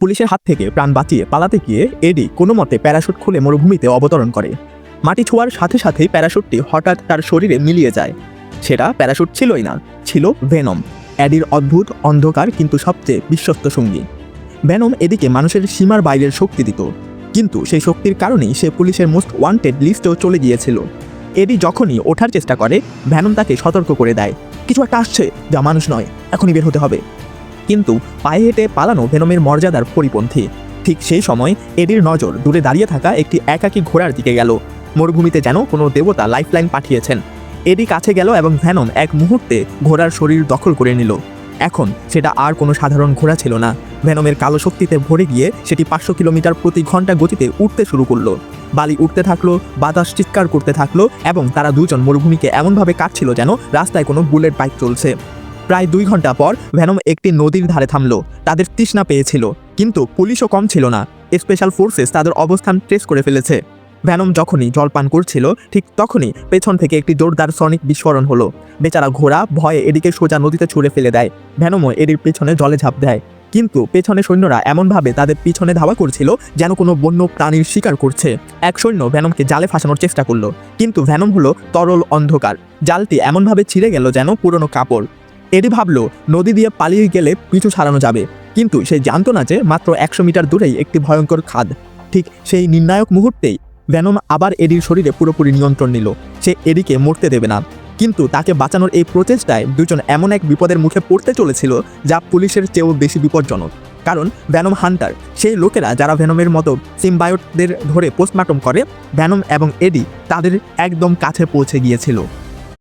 পুলিশের হাত থেকে প্রাণ বাঁচিয়ে পালাতে গিয়ে এডি কোনো মতে প্যারাশুট খুলে মরুভূমিতে অবতরণ করে। মাটি ছোঁয়ার সাথে সাথেই প্যারাশুটটি হঠাৎ তার শরীরে মিলিয়ে যায়। সেটা প্যারাশুট ছিলই না, ছিল ভেনম। অ্যাডির অদ্ভুত অন্ধকার কিন্তু সবচেয়ে বিশ্বস্ত সঙ্গী। ভেনম এদিকে মানুষের সীমার বাইরের শক্তি দিত, কিন্তু সেই শক্তির কারণেই সে পুলিশের মোস্ট ওয়ান্টেড লিস্টেও চলে গিয়েছিল। এডি যখনই ওঠার চেষ্টা করে ভ্যানম তাকে সতর্ক করে দেয়। কিছু একটা আসছে, যা মানুষ নয়, এখনই বের হতে হবে। কিন্তু পায়ে হেঁটে পালানো ভেনমের মর্যাদার পরিপন্থী। ঠিক সেই সময় এডির নজর দূরে দাঁড়িয়ে থাকা একটি একাকী ঘোড়ার দিকে গেল। মরুভূমিতে যেন কোনো দেবতা লাইফলাইন পাঠিয়েছেন। এডি কাছে গেল এবং ভ্যানম এক মুহূর্তে ঘোড়ার শরীর দখল করে নিল। এখন সেটা আর কোনো সাধারণ ঘোড়া ছিল না। ভ্যানমের কালো শক্তিতে ভরে গিয়ে সেটি পাঁচশো কিলোমিটার প্রতি ঘণ্টা গতিতে উঠতে শুরু করল। বালি উঠতে থাকল, বাতাস চিৎকার করতে থাকল এবং তারা দুজন মরুভূমিকে এমনভাবে কাটছিল যেন রাস্তায় কোনো বুলেট বাইক চলছে। প্রায় দুই ঘণ্টা পর ভ্যানম একটি নদীর ধারে থামলো। তাদের তৃষ্ণা পেয়েছিল, কিন্তু পুলিশও কম ছিল না। স্পেশাল ফোর্সেস তাদের অবস্থান ট্রেস করে ফেলেছে। ভ্যানম যখনই জল পান করছিল, ঠিক তখনই পেছন থেকে একটি জোরদার সনিক বিস্ফোরণ হলো। বেচারা ঘোড়া ভয়ে এদিকে সোজা নদীতে ছুঁড়ে ফেলে দেয়। ভ্যানমও এদির পেছনে জলে ঝাঁপ দেয়। কিন্তু পেছনে সৈন্যরা এমনভাবে তাদের পিছনে ধাওয়া করছিল, যেন কোনো বন্য প্রাণীর শিকার করছে। এক সৈন্য ভ্যানমকে জালে ফাঁসানোর চেষ্টা করল, কিন্তু ভ্যানম হলো তরল অন্ধকার। জালটি এমনভাবে ছিঁড়ে গেল যেন পুরনো কাপড়। এডি ভাবলো, নদী দিয়ে পালিয়ে গেলে পিছু ছাড়ানো যাবে। কিন্তু সে জানতো না যে মাত্র একশো মিটার দূরেই একটি ভয়ঙ্কর খাদ। ঠিক সেই নির্ণায়ক মুহূর্তেই ভ্যানম আবার এডির শরীরে পুরোপুরি নিয়ন্ত্রণ নিল। সে এডিকে মরতে দেবে না। কিন্তু তাকে বাঁচানোর এই প্রচেষ্টায় দুজন এমন এক বিপদের মুখে পড়তে চলেছিল যা পুলিশের চেয়েও বেশি বিপজ্জনক। কারণ ভ্যানম হান্টার, সেই লোকেরা যারা ভ্যানমের মতো সিম্বায়োটদের ধরে পোস্টমার্টম করে, ভ্যানম এবং এডি তাদের একদম কাছে পৌঁছে গিয়েছিল।